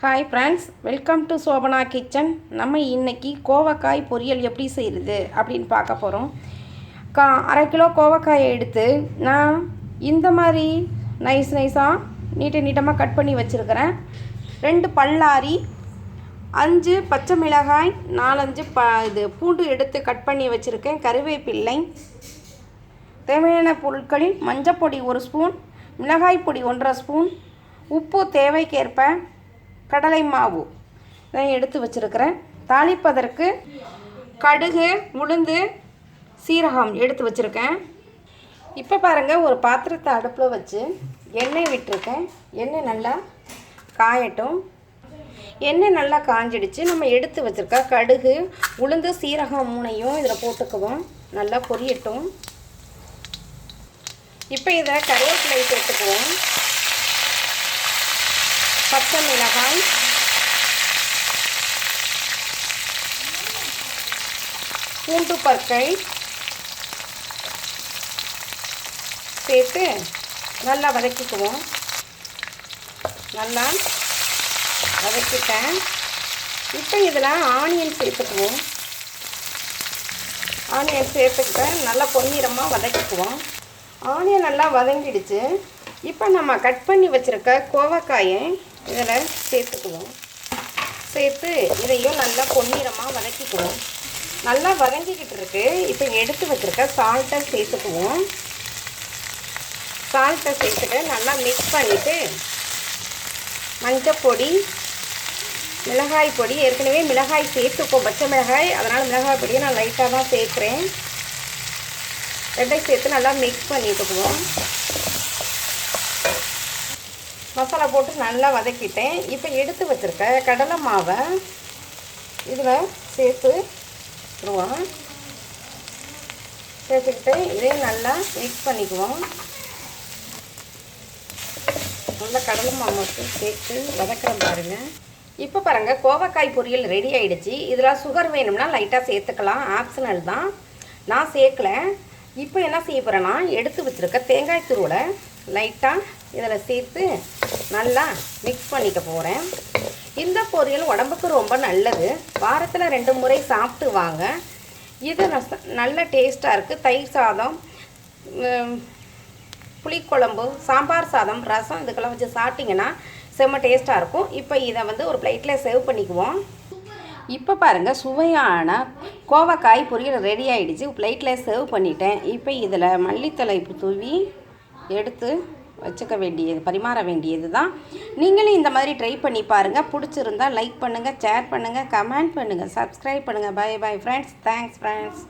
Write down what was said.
Hi friends welcome to Shobana kitchen நம்ம இன்னைக்கு கோவக்காய் பொரியல் எப்படி செய்கிறது அப்படின்னு பார்க்க போகிறோம் கா அரை கிலோ கோவக்காயை எடுத்து நான் இந்த மாதிரி நைஸ் நைஸாக நீட்ட நீட்டமாக கட் பண்ணி வச்சுருக்கிறேன். ரெண்டு பல்லாரி அஞ்சு பச்சை மிளகாய் நாலஞ்சு ப இது பூண்டு எடுத்து கட் பண்ணி வச்சுருக்கேன். கருவேப்பில்லை தேவையான பொருட்களில் மஞ்சப்பொடி ஒரு ஸ்பூன் மிளகாய் பொடி ஒன்றரை ஸ்பூன் உப்பு தேவைக்கேற்ப கடலை மாவு. இதை எடுத்து வச்சுருக்கிறேன். தாளிப்பதற்கு கடுகு உளுந்து சீரகம் எடுத்து வச்சுருக்கேன். இப்போ பாருங்கள் ஒரு பாத்திரத்தை அடுப்பில் வச்சு எண்ணெய் விட்டுருக்கேன். எண்ணெய் நல்லா காயட்டும். எண்ணெய் நல்லா காஞ்சிடுச்சு. நம்ம எடுத்து வச்சுருக்க கடுகு உளுந்து சீரகம் மூணையும் இதில் போட்டுக்குவோம். நல்லா பொரியட்டும். இப்போ இதை கருவேப்பிலை சேர்த்துக்குவோம். பச்சை மிளகாய். பூண்டு பற்கள் சேர்த்து நல்லா வதக்கிக்குவோம். நல்லா வதக்கிட்டேன். இப்போ இதில் ஆனியன் சேர்த்துக்குவோம். ஆனியன் சேர்த்துக்கிட்டேன் நல்லா பொன்னிறமாக வதக்கிக்குவோம். ஆனியன் நல்லா வதங்கிடுச்சு. இப்போ நம்ம கட் பண்ணி வச்சுருக்க கோவக்காயை இதில் சேர்த்துக்குவோம். சேர்த்து இதையும் நல்லா பொன்னிறமாக வதக்கிக்குவோம். நல்லா வதங்கிக்கிட்டு இருக்கு. இப்போ எடுத்து வச்சுருக்க சால்ட்டை சேர்த்துக்குவோம். சால்ட்டை சேர்த்துட்டு நல்லா மிக்ஸ் பண்ணிவிட்டு மஞ்சப்பொடி மிளகாய் பொடி. ஏற்கனவே மிளகாய் சேர்த்துப்போம் பச்சை மிளகாய். அதனால் மிளகாய் பொடியை நான் லைட்டாக தான் சேர்க்குறேன். ரெண்டையும் சேர்த்து நல்லா மிக்ஸ் பண்ணிட்டுக்குவோம். மசாலா போட்டு நல்லா வதக்கிட்டேன். இப்போ எடுத்து வச்சுருக்க கடலை மாவை இதில் சேர்த்து விடுவோம் சேர்த்துக்கிட்டு இதையும் நல்லா மிக்ஸ் பண்ணிக்குவோம். நல்லா கடலை மாவு மட்டும் சேர்த்து வதக்கிறேன் பாருங்கள் இப்போ பாருங்கள் கோவக்காய் பொரியல் ரெடி ஆகிடுச்சு இதில் சுகர் வேணும்னா லைட்டாக சேர்த்துக்கலாம். ஆப்ஷனல் தான். நான் சேர்க்கல. இப்போ என்ன செய்ய போகிறேன்னா எடுத்து வச்சுருக்க தேங்காய் துருவலை லைட்டாக இதில் சேர்த்து நல்லா மிக்ஸ் பண்ணிக்க போகிறேன் இந்த பொரியல் உடம்புக்கு ரொம்ப நல்லது. வாரத்தில் ரெண்டு முறை சாப்பிட்டு வாங்க. இது நல்ல டேஸ்ட்டாக இருக்குது தயிர் சாதம் புளிக்குழம்பு சாம்பார் சாதம் ரசம் இதுக்கெல்லாம் வச்சு சாப்பிட்டிங்கன்னா செம்ம டேஸ்ட்டாக இருக்கும். இப்போ இதை வந்து ஒரு பிளேட்டில் சேவ் பண்ணிக்குவோம். இப்போ பாருங்கள் சுவையான கோவக்காய் பொரியல் ரெடி ஆகிடுச்சு பிளேட்டில் சேவ் பண்ணிட்டேன். இப்போ இதில் மல்லித்தலை தூவி எடுத்து வச்சுக்க வேண்டியது பரிமாற வேண்டியது தான் நீங்களும் இந்த மாதிரி ட்ரை பண்ணி பாருங்கள் பிடிச்சிருந்தா லைக் பண்ணுங்கள் ஷேர் பண்ணுங்கள் கமெண்ட் பண்ணுங்கள் சப்ஸ்கிரைப் பண்ணுங்கள் bye bye friends thanks friends